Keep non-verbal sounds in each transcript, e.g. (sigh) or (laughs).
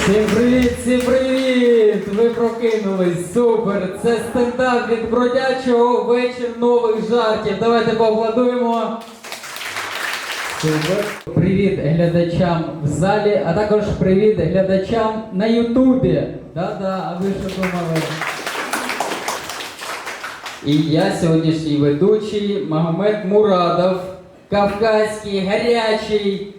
Всім привіт, всім привіт! Ви прокинулись, супер! Це стендап від бродячого вечір нових жартів. Давайте поаплодуємо. Привіт глядачам в залі, а також привіт глядачам на Ютубі. Да-да, а ви що думали? І я сьогоднішній ведучий Магомед Мурадов, кавказький, гарячий.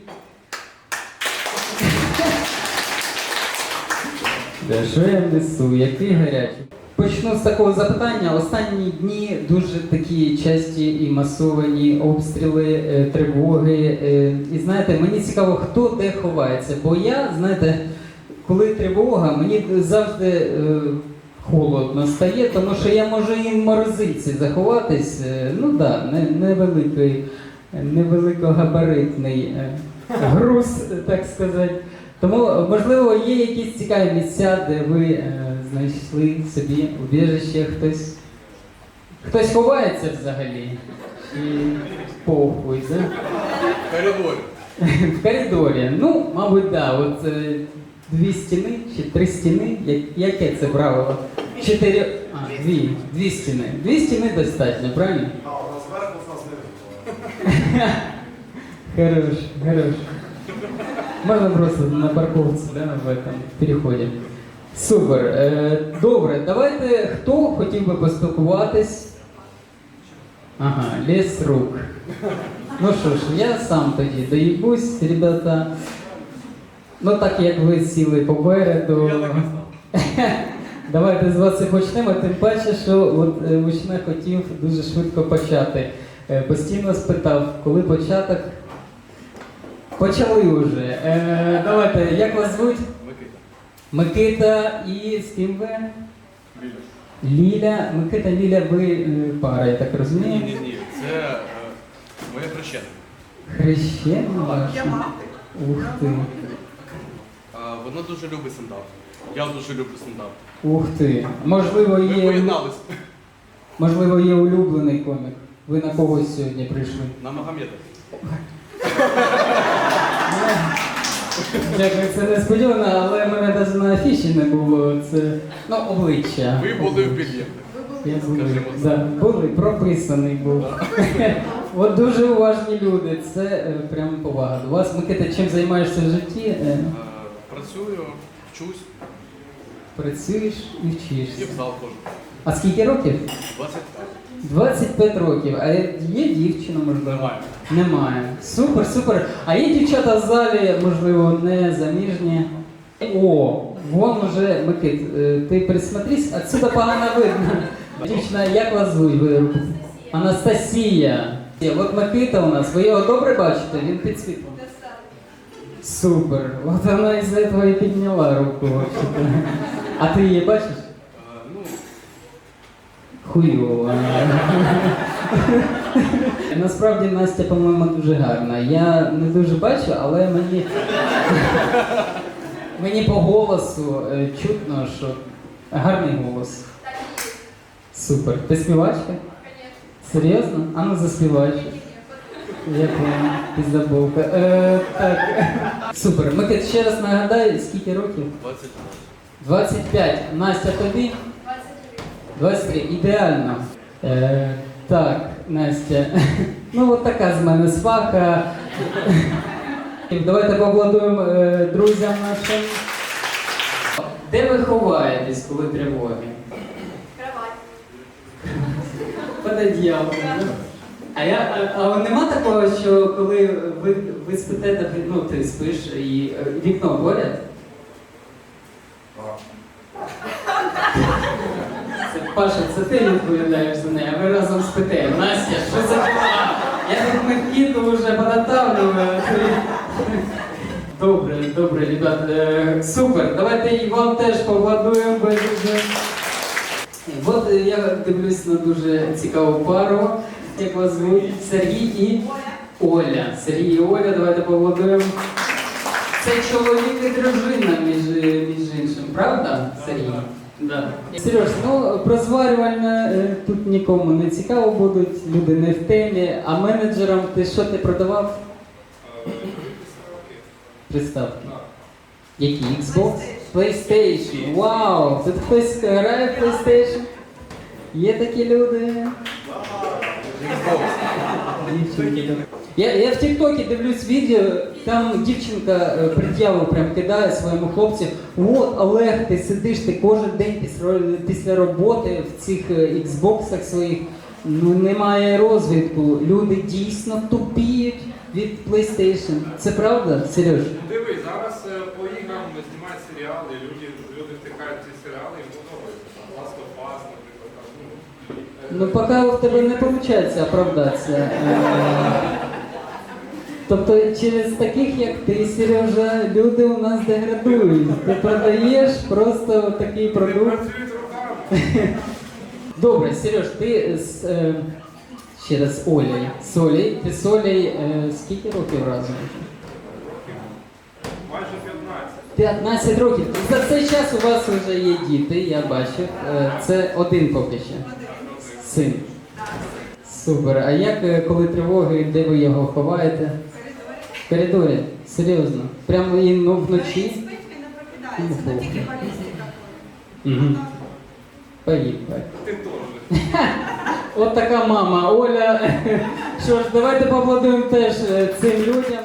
Що я несу? Який гарячий? Почну з такого запитання. Останні дні дуже такі часті і масовані обстріли, е, тривоги. е, І знаєте, мені цікаво, хто де ховається. Бо я, знаєте, коли тривога, мені завжди е, холодно стає, тому що я можу і в морозиці заховатись. Ну так, да, невеликий, невеликогабаритний груз, так сказати. Тому, можливо, є якісь цікаві місця, де ви е, знайшли собі убіжище, хтось. Хтось ховається взагалі. Чи похуй, да? Коридор. В коридорі. Ну, мабуть, да. От е, дві стіни чи три стіни. Я- Яке це правило? Чотири. А, дві. Дві стіни. Дві стіни достатньо, правильно? А, у нас зверху нас не. (laughs) Хорош, хорош. Можно просто на парковці, да, в этом переході. Супер. Е, добре, давайте хто хотів би поспілкуватись? Ага, ліс рук. Ну що ж, я сам тоді доїбусь, ребята. Ну так як ви сіли попереду. Я так. (laughs) Давайте з вас і почнемо, тим паче, що от е, Мужчина хотів дуже швидко почати. Е, Постійно спитав, коли початок. Почали вже. Е, давайте, як вас звуть? Микита. Микита і з ким ви? Біля. Ліля. Микита, Ліля, ви е, пара, я так розумію. ні, ні. ні. Це е, моя хрещена. Хрещена ваша? Я мати. Ух ти. А, Вона дуже любить стендап. Я дуже люблю стендап. Ух ти. Можливо, Ми є, поєднались можливо, є улюблений комік. Ви на когось сьогодні прийшли? на Магомеда. (laughs) Дякую, це несподівано, але в мене навіть на афіші не було. Це ну, обличчя. Ви були в під'ємних. Я були, да, були, прописаний був. (laughs) От дуже уважні люди, це е, прям повага. до вас, Микита, чим займаєшся в житті? Е, Е, Працюю, вчусь Працюєш і і вчишся. в зал ходжу. А скільки років? 25. 25 років. А є дівчина, можливо? Немає. Немає. Супер, супер. А є дівчата в залі, можливо, не заміжні. О, вон уже, Микит, е, ти присмотрись, отсюда погано видно. Дівчина, як вас звуть? Ви? Анастасія. От Микита у нас, ви його добре бачите? Він під світлом. Супер. От вона із цього і підняла руку. А ти її бачиш? Хуйово. (laughs) Насправді Настя, по-моєму, дуже гарна. Я не дуже бачу, але мені. Мені по голосу е, чутно, що гарний голос. Супер. Ти співачка? Серйозно? А ну заспівай щось. Я понял, піздабовка. Е, так. Супер. Микит, ще раз нагадаю, скільки років? 20. 25. Настя тобі? 23. Ідеально. Е, так, Настя. (laughs) Ну, от така з мене сваха. Давайте поаплодуємо е, друзям нашим. Де ви ховаєтесь, коли тривоги? Кровать. Да? А я, а, а нема такого, що коли ви, ви спите, ну ти спиш і е, вікно поряд? Це Паша, це ти відповідаєш за неї, а ви разом спите. Настя, що за? Я тут Микіту вже подготавливаю. Добре, добре, ребят. Е, супер. Давайте і вам теж поаплодуємо. От е, я дивлюсь на дуже цікаву пару. Як вас звуть? Сергій і Оля. Сергій і Оля, давайте поаплодуємо. Це чоловік і дружина, між, між іншим, правда, Сергій? Да. Сереж, ну про зварювальне е, тут нікому не цікаво будуть, люди не в темі. А менеджерам ти що ти продавав? приставки? Які? Xbox? PlayStation. Вау! Тут хтось грає в PlayStation? Є такі люди. Дівчинки. Я, я в Тіктокі дивлюсь відео, там дівчинка е, пред'яву прям кидає своєму хлопцю. От, Олег, ти сидиш, ти кожен день після, після роботи в цих е, іксбоксах своїх. Ну немає розвитку. Люди дійсно тупіють від PlayStation. Це правда, Сереж? Дивись, зараз е, по іграм знімають серіали, люди, люди втикають ці серіали, їм подобається. Там Last of Us, наприклад. Ну, Ну, поки в тебе не виходить оправдатися. (laughs) Тобто через таких, як ти, Сережа, люди у нас деградують. Ти продаєш просто такий продукт. Добре, Сереж, ти з е, ще раз Олею. З Олею. Ти з Олею е, скільки років разом? Майже 15. 15 років. За цей час у вас вже є діти, я бачив. Е, Це один поки ще. Син. Супер. А як е, коли тривоги, де ви його ховаєте? В коридорі. Серйозно. Прямо і ну, вночі. Він спить, він не прокидається, то тільки балістика. Угу. Поїхали. Ти теж. От така мама Оля. (laughs) Що ж, давайте поаплодуємо теж е, цим людям.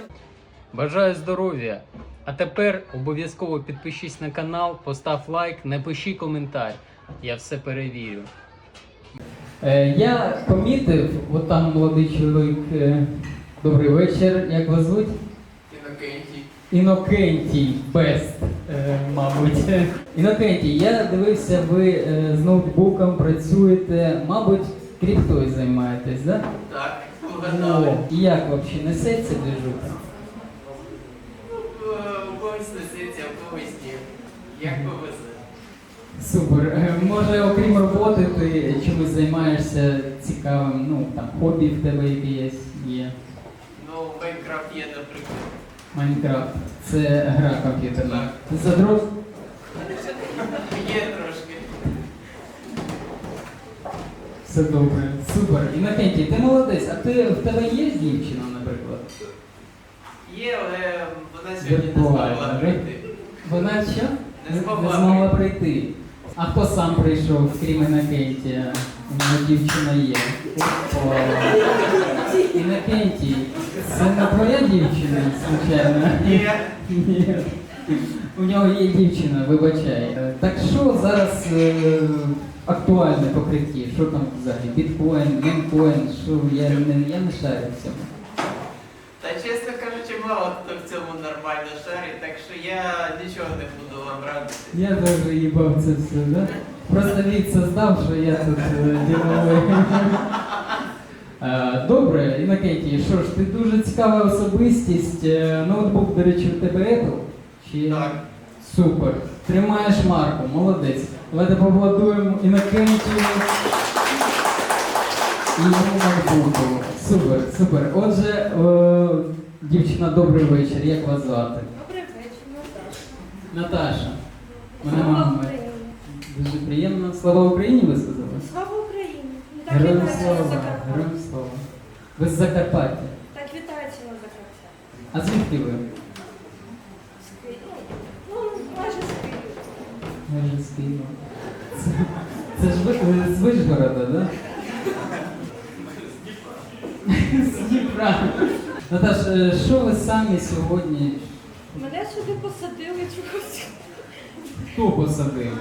Бажаю здоров'я. А тепер обов'язково підпишись на канал, постав лайк, напиши коментар. Я все перевірю. Е, я помітив, от там молодий чоловік. е, добрий вечір. Як вас звуть? Інокентій. Інокентій Бест, е, мабуть. (laughs) Інокентій, я дивився, ви е, з ноутбуком працюєте, мабуть, кріптою займаєтесь, да? Так, Ну, вгадали. і як взагалі несеться движуха? Ну, когось несеться, а в когось ні. Як повезе. Супер. Е, Може, окрім роботи, ти чимось займаєшся цікавим, ну там хобі в тебе якесь є. Майнкрафт є, наприклад. Майнкрафт. Це гра комп'ютерна. Ти задрот? Є трошки. Все добре. Супер. І Інокентій, ти молодець, а ти в тебе є дівчина, наприклад? Є, але вона сьогодні не змогла прийти. Вона що? Не змогла прийти. А хто сам прийшов, крім Інокентія? У нього дівчина є. О. Інокентій, це не твоя дівчина, звичайно? Ні. Ні. У нього є дівчина, вибачай. Так що зараз е, актуальне покриття? Що там взагалі? Біткоін, геймкоін, що я не, я не шарю в цьому. Та чесно кажучи, мало хто в цьому нормально шарить, так що я нічого не буду вам радити. Я даже їбав це все, да? Просто від создав, що я тут е, діловий. Е, Добре, Інокентій, що ж, ти дуже цікава особистість. Е, Ноутбук, до речі, у тебе Apple? Чи... Так. Супер. Тримаєш марку, молодець. Давайте поаплодуємо Інокентію і ноутбуку. Супер, супер. Отже, е, дівчина, добрий вечір. Як вас звати? Добрий вечір, Наташа. Наташа. Мене мама. Дуже приємно. Слава Україні, ви сказали? Слава Україні. Ну, Так Героям вітається на слава, героям слава. Ви з Закарпаття. Так вітається на Закарпатті. А звідки ви? З Києва. Ну, майже з Києва. Майже з Києва. Це, це ж ви ви з Вишгорода, да? З Дніпра. Наташ, е, що ви самі сьогодні? Мене сюди посадили чогось. Хто посадив?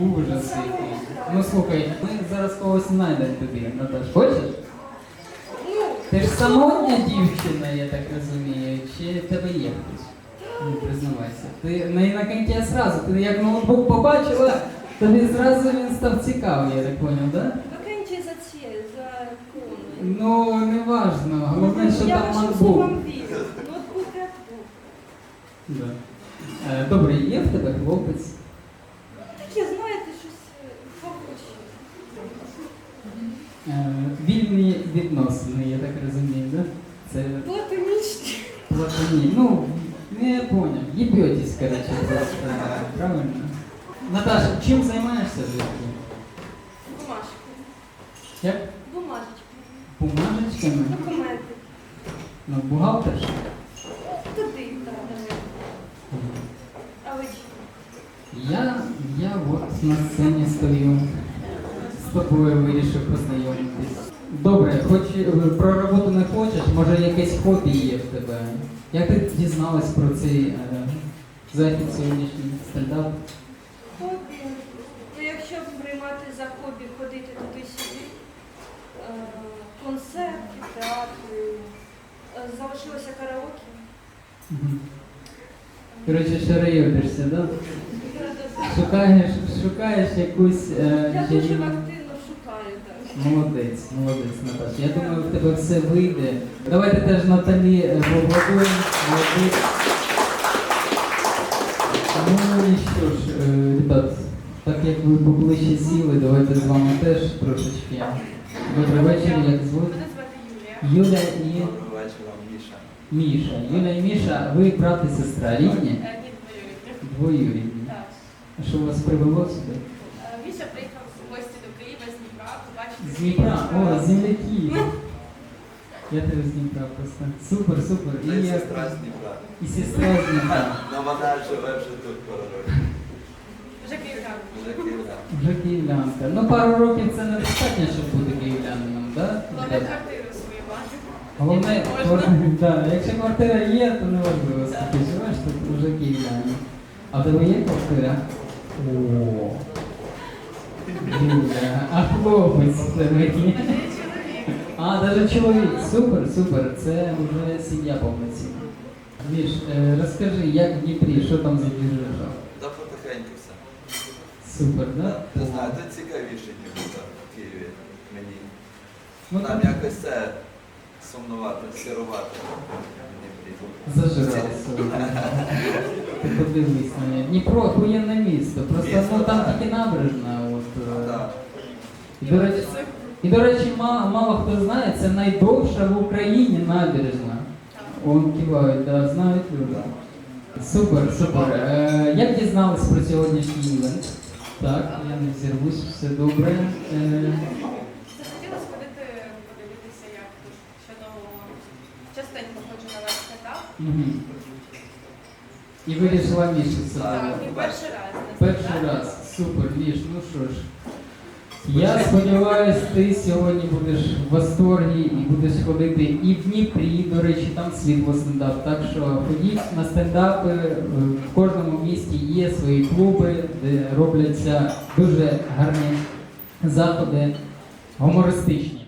Ужас який. Ну слухай, ми зараз когось знайдемо тобі, Наташ. Хочеш? Ти ж самотня дівчина, я так розумію, чи в тебе є хтось? Ну, признавайся. Ти на інокентія зразу, ти як ноутбук побачила, тобі зразу він став цікавий, я так поняв, да? Вакансії за ці, за колоною. Ну, не важно, головне, що Я там вашим ноутбук. словам вірю. Ноутбук ноутбук. Да. Е, Добре, є в тебе хлопець? Як? Бумажечки. Бумажечками? Ну, документи. Ну, бухгалтер? Туди, так. А ви? Я, я от на сцені стою. З тобою вирішив познайомитись. Добре, хоч е, про роботу не хочеш, може якесь хобі є в тебе. Як ти дізналась про цей е, захід сьогоднішній стендап? Хобі. Ну якщо приймати за хобі ходити туди концерти, театри, е, залишилося караоке. Коротше, ще районишся, да? Шукаєш, шукаєш якусь е, Я дуже жінку. активно шукаю так. Молодець, молодець, Наташа. Я думаю, в тебе все вийде. Давайте теж Наталі е, поаплодуємо. Молодець. Ну і що ж, е, ребят, так як ви поближче сіли, давайте з вами теж трошечки. Добрий вечір, як звуть? Мене звати Юлія. Юля і Доброго вечора, Міша. Міша. Юля і Міша, ви брат і сестра рідні? Е, Ні, двоюрідні. Двоюрідні. Так. А що вас привело сюди? Е, Міша приїхав в гості до Києва з Дніпра, побачити З Дніпра, о, земляки. (laughs) Я тебе з Дніпра просто. Супер, супер. Та І, й я- сестра з Дніпра. і сестра з Дніпра. Ну вона живе вже тут пару років. Вже київлян. Вже київлянка. Ну пару років це недостатньо, щоб бути київлянином, да? Головне квартиру свою мати. Головне, да, якщо квартира є, то не важливо, скільки живеш, то вже київлянин. А в тебе є квартира? О. Юля, а хлопець в тебе є? А, навіть чоловік. Супер, супер. Це вже сім'я повноцінна. Міш, е, розкажи, як в Дніпрі, що там за двіжуха? Супер, да? Не знаю, тут цікавіше, ніж тут в Києві мені. Ну Там там якось це сумнувато, сирувати в зажирався. Ти подивись на мене. Дніпро охуєнне місто. Просто Місто, ну там так. тільки набережна. От, е. Так. І, до речі, і, до речі, мало, мало хто знає, це найдовша в Україні набережна. Он кивають, да, знають люди. Супер, супер. Е, як дізнались про сьогоднішній івент? Так, я не зірвусь, все добре. Е, Захотіла сходити, подивитися, як тут щодо частенько ходжу на ваш мгм. І вирішила місяця. Так, і перший раз. Перший раз. Супер, Міш, ну що ж. Я сподіваюся, ти сьогодні будеш в восторгі і будеш ходити і в Дніпрі, до речі, там світло стендап. Так що ходіть на стендапи. Е, В кожному місті є свої клуби, де робляться дуже гарні заходи гумористичні.